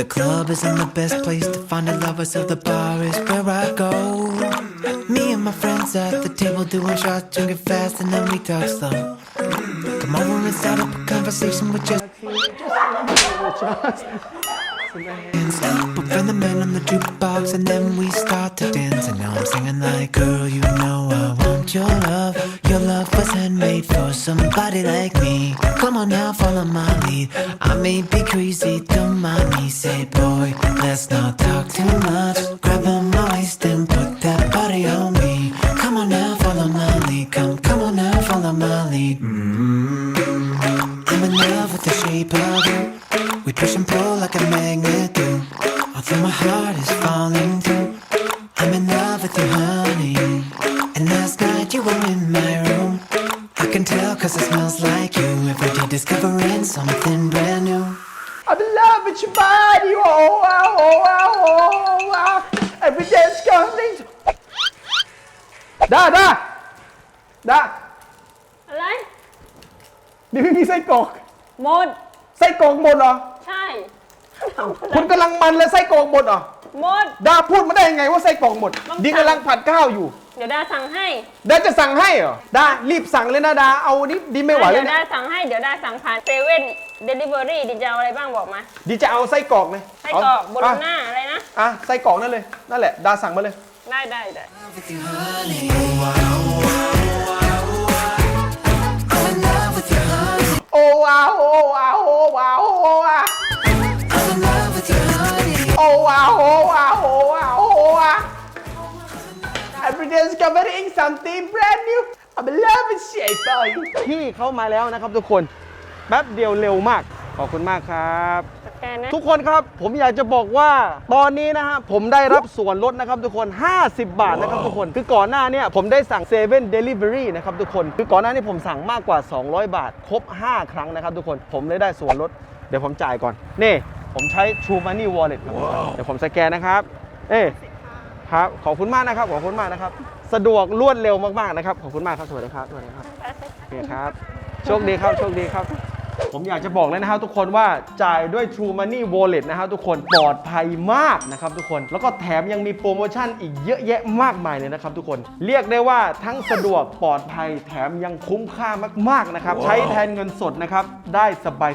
The club isn't the best place to find a lover, so the bar is where I go. Me and my friends at the table doing shots, drinking fast, and then we talk slow. Come over and start up a conversation with just and stop up and the man on the jukebox, and then we start to dance. And now I'm singing like, girl, you know I want your love. Your love was handmade somebody like me. Come on now, follow my lead. I may be crazy, don't mind me. Say, boy, let's not talk too much. Grab on my waist and put that body on me. Come on now, follow my lead. Come, come on now, follow my lead. mm I'm in love with the shape of you. We push and pull like a magnet do. Although my heart is falling too. I'm in love with you, honey. And last night you were in my room. I can tell cause it smells like you. Every day discovering something brand new. I'm in love with your body. Oh, wow, oh, wow, oh, wow. Every day's coming. ได้ได้ได้อะไรนี่ไม่มีไส้กรอกหมด ไส้กรอกหมดเหรอ ใช่ทำอะไรคุณกำลังมันเลยไส้กรอกหมดเหรอ หมด ดาพูดมาได้ยังไงว่าไส้กรอกหมดต้องดีกำลังผัดข้าวอยู่ เดี๋ยวดาสั่งให้ดาจะสั่งให้เหรอดารีบสั่งเลยนะดาเอานี่ดีไม่ไหวเลเดี๋ยยวนะดาสั่งให้เดี๋ยวดาสั่งผ่านเซเว่นเดลิเวอรี่ดิจะเอาอะไรบ้างบอกมาดีจะเอาไส้กรอกเลยไส้กรอกโบโลอะน่าอะไรนะอะไส้กรอกนั่นเลยนั่นแหละดาสั่งมาเลย ได้ได้ได้ With you, honey. I'm in love with you, honey. โอ้ว้าวโอ้ว้าวโอ้ว้ discovering something brand new I'm in love with shape boy พี่เข้ามาแล้วนะครับทุกคนแป๊บเดียวเร็วมาก ขอบคุณมากครับสแกนนะทุกคนครับผมอยากจะบอกว่าตอนนี้นะฮะผมได้รับส่วนลดนะครับทุกคน 50 บาทนะครับทุกคน คือก่อนหน้าเนี่ยผมได้สั่ง7 Delivery นะครับทุกคน คือก่อนหน้านี้ผมสั่งมากกว่า 200 บาท ครบ 5 ครั้งนะครับทุกคน ผมเลยได้ส่วนลด เดี๋ยวผมจ่ายก่อน นี่ ผมใช้ True Money Wallet ครับ เดี๋ยวผมสแกนนะครับ เอ้ ครับ ขอบคุณมากนะครับ ขอบคุณมากนะครับ สะดวกรวดเร็วมากๆนะครับ ขอบคุณมากครับ สวัสดีครับ สวัสดีครับโอเคครับ โชคดีครับ โชคดีครับ ผมอยากจะบอกเลยนะครับทุกคนว่าจ่ายด้วย True Money Wallet นะครับทุกคนปลอดภัยมากนะครับทุกคน แล้วก็แถมยังมีโปรโมชั่นอีกเยอะแยะมากมายเลยนะครับทุกคน เรียกได้ว่าทั้งสะดวกปลอดภัยแถมยังคุ้มค่ามากๆนะครับ ใช้แทนเงินสดนะครับ ได้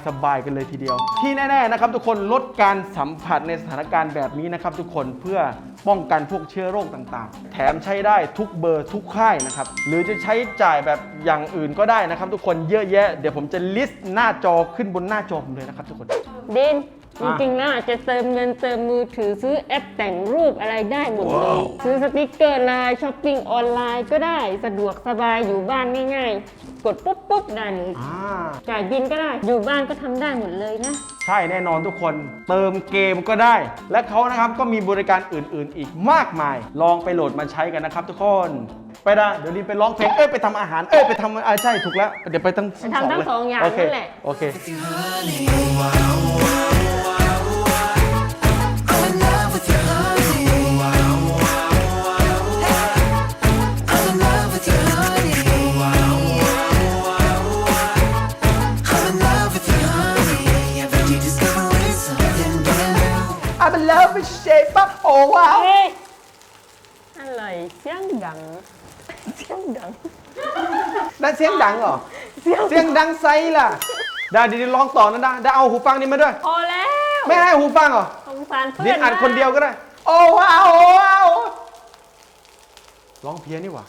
สบายๆกันเลยทีเดียว ที่แน่ๆนะครับทุกคนลดการสัมผัสในสถานการณ์แบบนี้นะครับทุกคนเพื่อ ป้องกันพวกเชื้อโรคต่างๆ แถมใช้ได้ทุกเบอร์ทุกค่ายนะครับ หรือจะใช้จ่ายแบบอย่างอื่นก็ได้นะครับ ทุกคนเยอะแยะ เดี๋ยวผมจะลิสต์หน้าจอขึ้นบนหน้าจอผมเลยนะครับทุกคน ดิน จอะริงๆนะจะเติมเงินเติมมือถือซื้อแอปแต่งรูปอะไรได้หมดเลย ซื้อสติกเกอร์ไลน์ช้อปปิ้งออนไลน์ก็ได้สะดวกสบายอยู่บ้านง่ายๆ กดปุ๊บปุ๊บได้เลยอ่าจ่ายบินก็ได้อยู่บ้านก็ทำได้หมดเลยนะ ใช่แน่นอนทุกคนเติมเกมก็ได้ และเขานะครับก็มีบริการอื่นๆ อีกมากมาย ลองไปโหลดมาใช้กันนะครับทุกคน ไปได้เดี๋ยวรีบไปร้องเพลงเอ้ยไปทำอาหารเอ้ยไปทำอ่าใช่ถูกแล้วเดี๋ยวไปทั้งไปทำทั้งเลยสองอย่างโเคนั่นแหละ โอเค With you, honey. I'm โอ้ว้าวเฮ้ยอะไรเสียงดัง เสียงดัง นั่นเสียงดังเหรอ เสียงเสียงดังไซล่ะได้ดีๆลองต่อนะได้ได้เอาหูฟังนี้มาด้วย พอแล้วไม่ให้หูฟังเหรอสงสารเพื่ดิอนนอัดคนเดียวก็ได้ โอ้ว้าวโอ้ว้าวร้องเพี้ยนนี่หว่า